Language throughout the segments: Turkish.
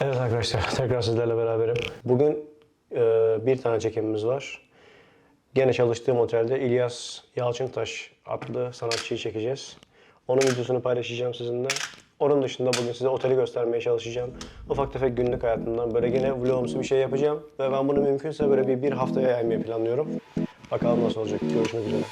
Evet arkadaşlar tekrar sizlerle beraberim. Bugün e, bir tane çekimimiz var. Gene çalıştığım otelde İlyas Yalçıntaş adlı sanatçıyı çekeceğiz. Onun videosunu paylaşacağım sizinle. Onun dışında bugün size oteli göstermeye çalışacağım. Ufak tefek günlük hayatımdan böyle gene vlogumsu bir şey yapacağım. Ve ben bunu mümkünse böyle bir, bir haftaya yaymayı planlıyorum. Bakalım nasıl olacak. Görüşmek üzere.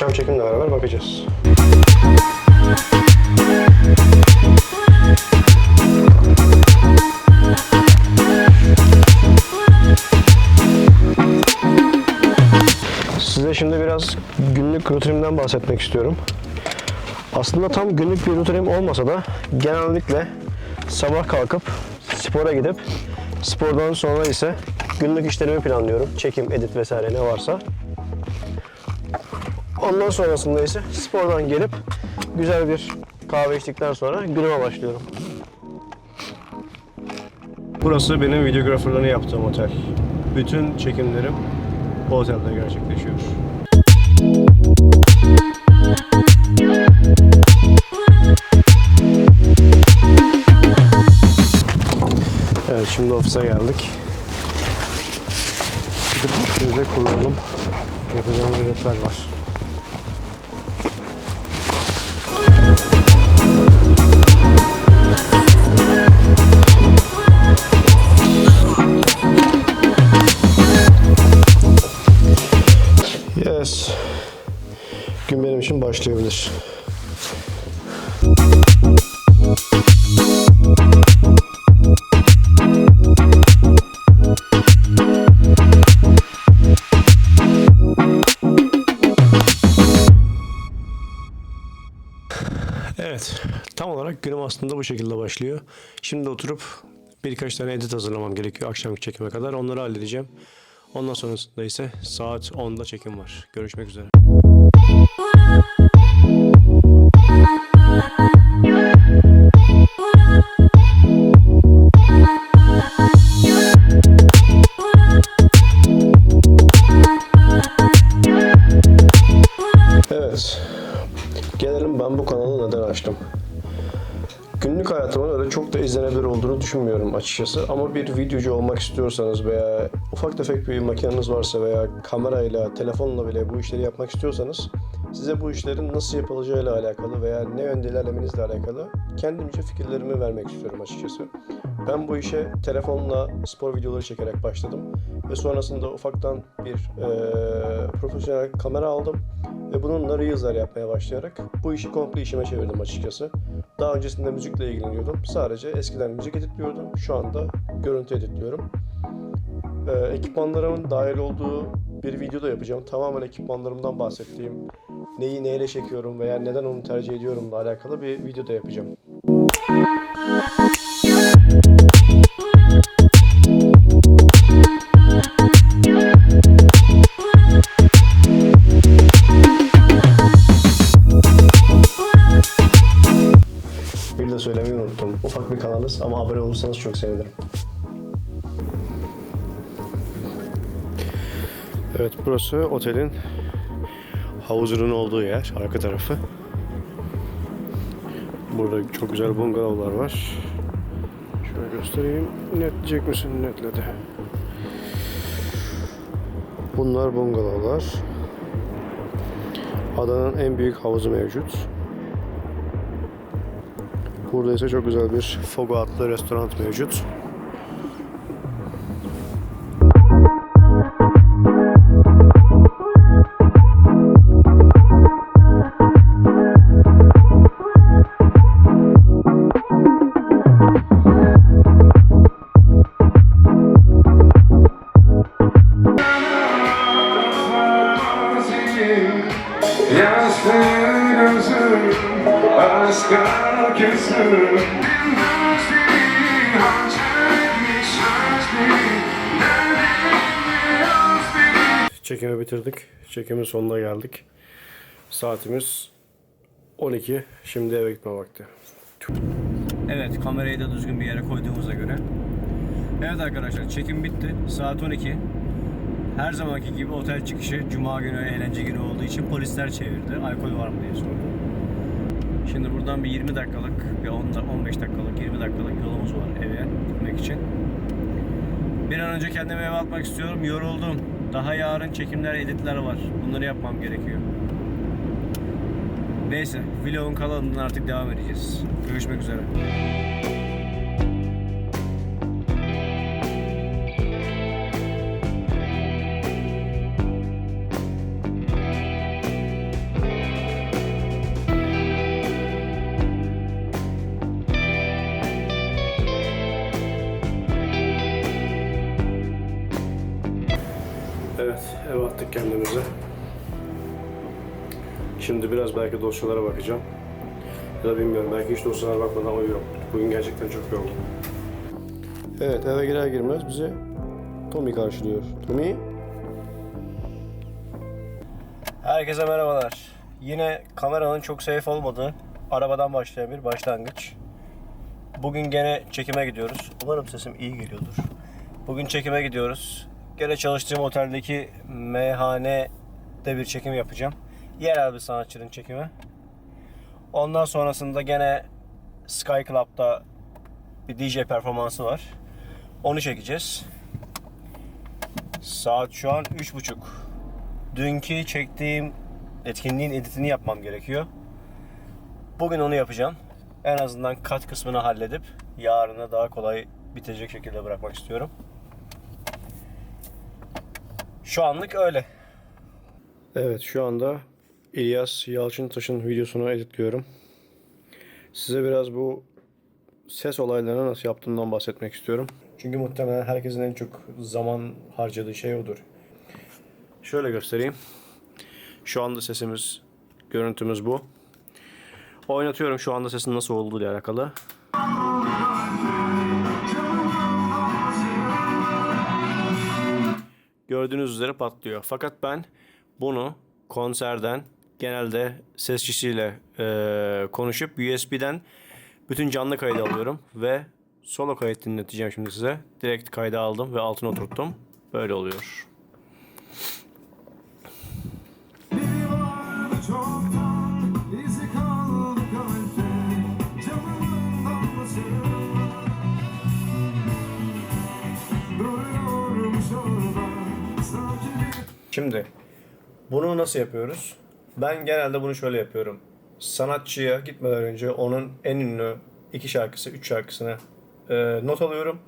Akşam çekimle beraber bakacağız. Size şimdi biraz günlük rutinimden bahsetmek istiyorum. Aslında tam günlük bir rutinim olmasa da genellikle sabah kalkıp spora gidip spordan sonra ise günlük işlerimi planlıyorum. Çekim, edit vesaire ne varsa. Ondan sonrasında ise spordan gelip güzel bir kahve içtikten sonra günüme başlıyorum. Burası benim videograferlarını yaptığım otel. Bütün çekimlerim bu otelde gerçekleşiyor. Evet şimdi ofise geldik. Gidip işimize kullanalım. Yapacağımız hedefler var. Başlayabilir. Evet, tam olarak günüm aslında bu şekilde başlıyor. Şimdi oturup birkaç tane edit hazırlamam gerekiyor akşamki çekime kadar. Onları halledeceğim. Ondan sonrasında ise saat 10'da çekim var. Görüşmek üzere. Açıkçası. Ama bir videocu olmak istiyorsanız veya ufak tefek bir makineniz varsa veya kamerayla, telefonla bile bu işleri yapmak istiyorsanız size bu işlerin nasıl yapılacağıyla alakalı veya ne yönde ilerlemenizle alakalı kendimce fikirlerimi vermek istiyorum açıkçası. Ben bu işe telefonla spor videoları çekerek başladım ve sonrasında ufaktan bir eee, profesyonel kamera aldım ve bununla reels'ler yapmaya başlayarak bu işi komple işime çevirdim açıkçası. Daha öncesinde müzikle ilgileniyordum. Sadece eskiden müzik editliyordum. Şu anda görüntü editliyorum. Ee, ekipmanlarımın dahil olduğu bir video da yapacağım. Tamamen ekipmanlarımdan bahsettiğim, neyi neyle çekiyorum veya neden onu tercih ediyorumla alakalı bir video da yapacağım. Olursanız çok sevinirim. Evet burası otelin havuzunun olduğu yer. Arka tarafı. Burada çok güzel bungalovlar var. Şöyle göstereyim. Netleyecek misin? Netledi. Bunlar bungalovlar. Adanın en büyük havuzu mevcut. Burada ise çok güzel bir Fogo adlı restoran mevcut. Yaşlı Aşk herkesi Çekimi bitirdik. Çekimin sonuna geldik. Saatimiz 12. Şimdi eve gitme vakti. Evet kamerayı da düzgün bir yere koyduğumuza göre. Evet arkadaşlar çekim bitti. Saat 12. Her zamanki gibi otel çıkışı cuma günü eğlence günü olduğu için polisler çevirdi. Alkol var mı diye sordu. Şimdi buradan bir 20 dakikalık, bir 10 da- 15 dakikalık, 20 dakikalık yolumuz var eve gitmek için. Bir an önce kendimi eve atmak istiyorum. Yoruldum. Daha yarın çekimler, editler var. Bunları yapmam gerekiyor. Neyse, vlogun kalanından artık devam edeceğiz. Görüşmek üzere. Evet, eve attık kendimizi. Şimdi biraz belki dosyalara bakacağım. Ya da bilmiyorum, belki hiç dosyalara bakmadan uyuyorum. Bugün gerçekten çok yoruldum. Evet, eve girer girmez bizi Tommy karşılıyor. Tommy? Herkese merhabalar. Yine kameranın çok safe olmadığı arabadan başlayan bir başlangıç. Bugün gene çekime gidiyoruz. Umarım sesim iyi geliyordur. Bugün çekime gidiyoruz. Gene çalıştığım oteldeki meyhanede bir çekim yapacağım. Yerel bir sanatçının çekimi. Ondan sonrasında gene Sky Club'da bir DJ performansı var. Onu çekeceğiz. Saat şu an 3.30. Dünkü çektiğim etkinliğin editini yapmam gerekiyor. Bugün onu yapacağım. En azından kat kısmını halledip yarına daha kolay bitecek şekilde bırakmak istiyorum. Şu anlık öyle. Evet şu anda İlyas Yalçıntaş'ın videosunu editliyorum. Size biraz bu ses olaylarını nasıl yaptığımdan bahsetmek istiyorum. Çünkü muhtemelen herkesin en çok zaman harcadığı şey odur. Şöyle göstereyim. Şu anda sesimiz, görüntümüz bu. Oynatıyorum şu anda sesin nasıl olduğu ile alakalı. Gördüğünüz üzere patlıyor. Fakat ben bunu konserden genelde sesçisiyle eee, konuşup USB'den bütün canlı kaydı alıyorum ve solo kayıt dinleteceğim şimdi size. Direkt kayda aldım ve altına oturttum. Böyle oluyor. Şimdi bunu nasıl yapıyoruz? Ben genelde bunu şöyle yapıyorum. Sanatçıya gitmeden önce onun en ünlü iki şarkısı, üç şarkısını e, not alıyorum.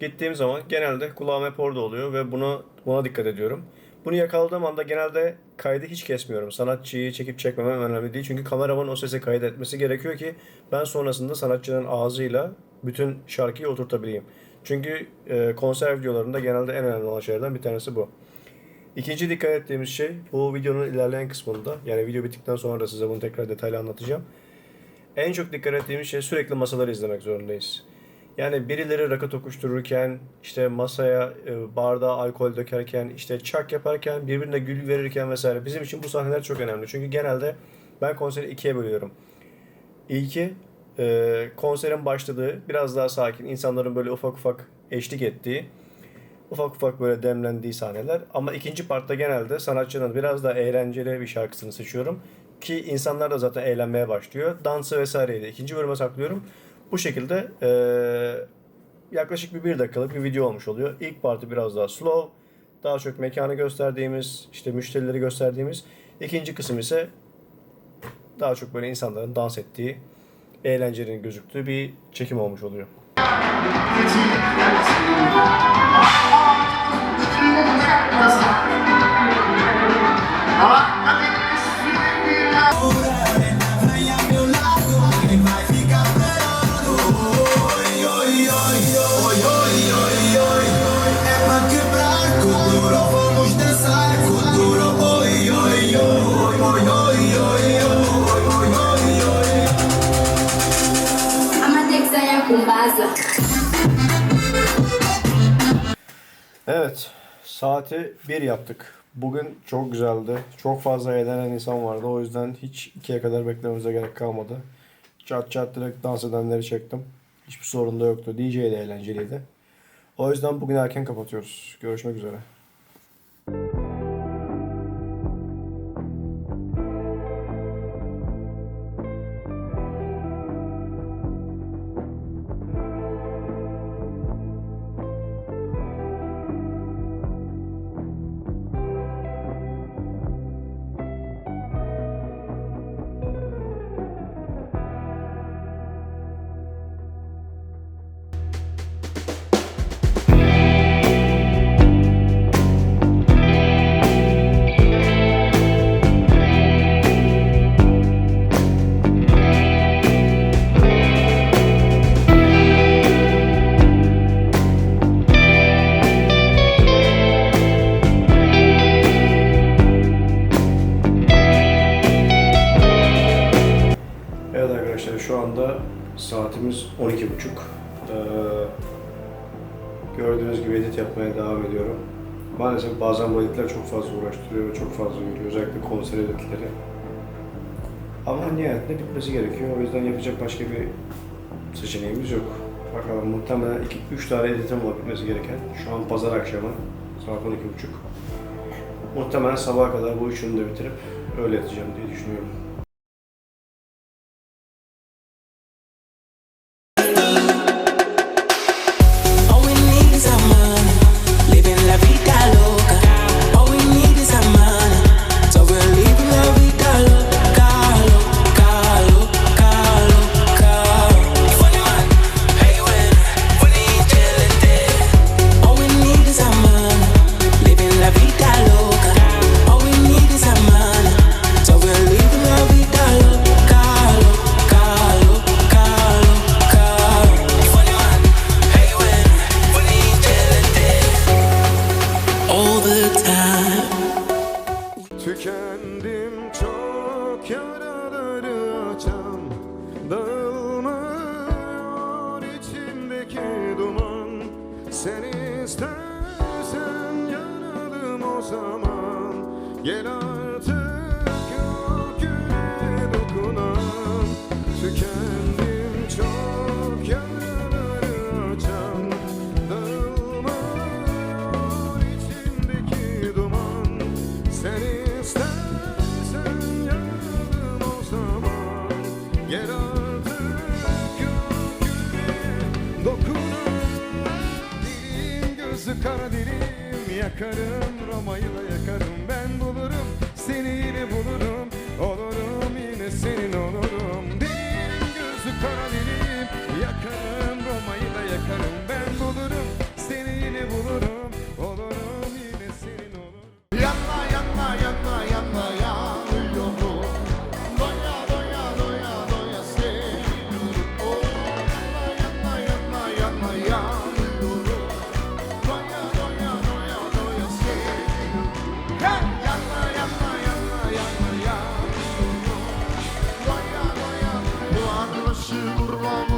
Gittiğim zaman genelde kulağım hep orada oluyor ve bunu buna dikkat ediyorum. Bunu yakaladığım anda genelde kaydı hiç kesmiyorum. Sanatçıyı çekip çekmemem önemli değil. Çünkü kameraman o sesi kaydetmesi gerekiyor ki ben sonrasında sanatçının ağzıyla bütün şarkıyı oturtabileyim. Çünkü e, konser videolarında genelde en önemli olan şeylerden bir tanesi bu. İkinci dikkat ettiğimiz şey bu videonun ilerleyen kısmında yani video bittikten sonra size bunu tekrar detaylı anlatacağım. En çok dikkat ettiğimiz şey sürekli masaları izlemek zorundayız. Yani birileri rakı tokuştururken, işte masaya e, bardağa alkol dökerken, işte çak yaparken, birbirine gül verirken vesaire. Bizim için bu sahneler çok önemli. Çünkü genelde ben konseri ikiye bölüyorum. İlki e, konserin başladığı, biraz daha sakin, insanların böyle ufak ufak eşlik ettiği, ufak ufak böyle demlendiği sahneler. Ama ikinci partta genelde sanatçının biraz daha eğlenceli bir şarkısını seçiyorum. Ki insanlar da zaten eğlenmeye başlıyor. Dansı vesaireyi de ikinci bölüme saklıyorum. Bu şekilde eee, yaklaşık bir bir dakikalık bir video olmuş oluyor. İlk parti biraz daha slow. Daha çok mekanı gösterdiğimiz, işte müşterileri gösterdiğimiz. İkinci kısım ise daha çok böyle insanların dans ettiği, eğlencenin gözüktüğü bir çekim olmuş oluyor. どう。Saati 1 yaptık. Bugün çok güzeldi. Çok fazla eğlenen insan vardı. O yüzden hiç ikiye kadar beklememize gerek kalmadı. Çat çat direkt dans edenleri çektim. Hiçbir sorun da yoktu. DJ de eğlenceliydi. O yüzden bugün erken kapatıyoruz. Görüşmek üzere. Yapmaya devam ediyorum. Maalesef bazen bu çok fazla uğraştırıyor ve çok fazla yürüyor. Özellikle konser editleri. Ama nihayetinde bitmesi gerekiyor. O yüzden yapacak başka bir seçeneğimiz yok. Bakalım muhtemelen 2-3 tane editim var bitmesi gereken. Şu an pazar akşamı saat 12.30. Muhtemelen sabaha kadar bu üçünü de bitirip öyle yatacağım diye düşünüyorum. Tükendim çok yaraları açan Dağılmıyor içimdeki duman. Sen istersen yanalım o zaman. Gel kara dilim Наші урвамо.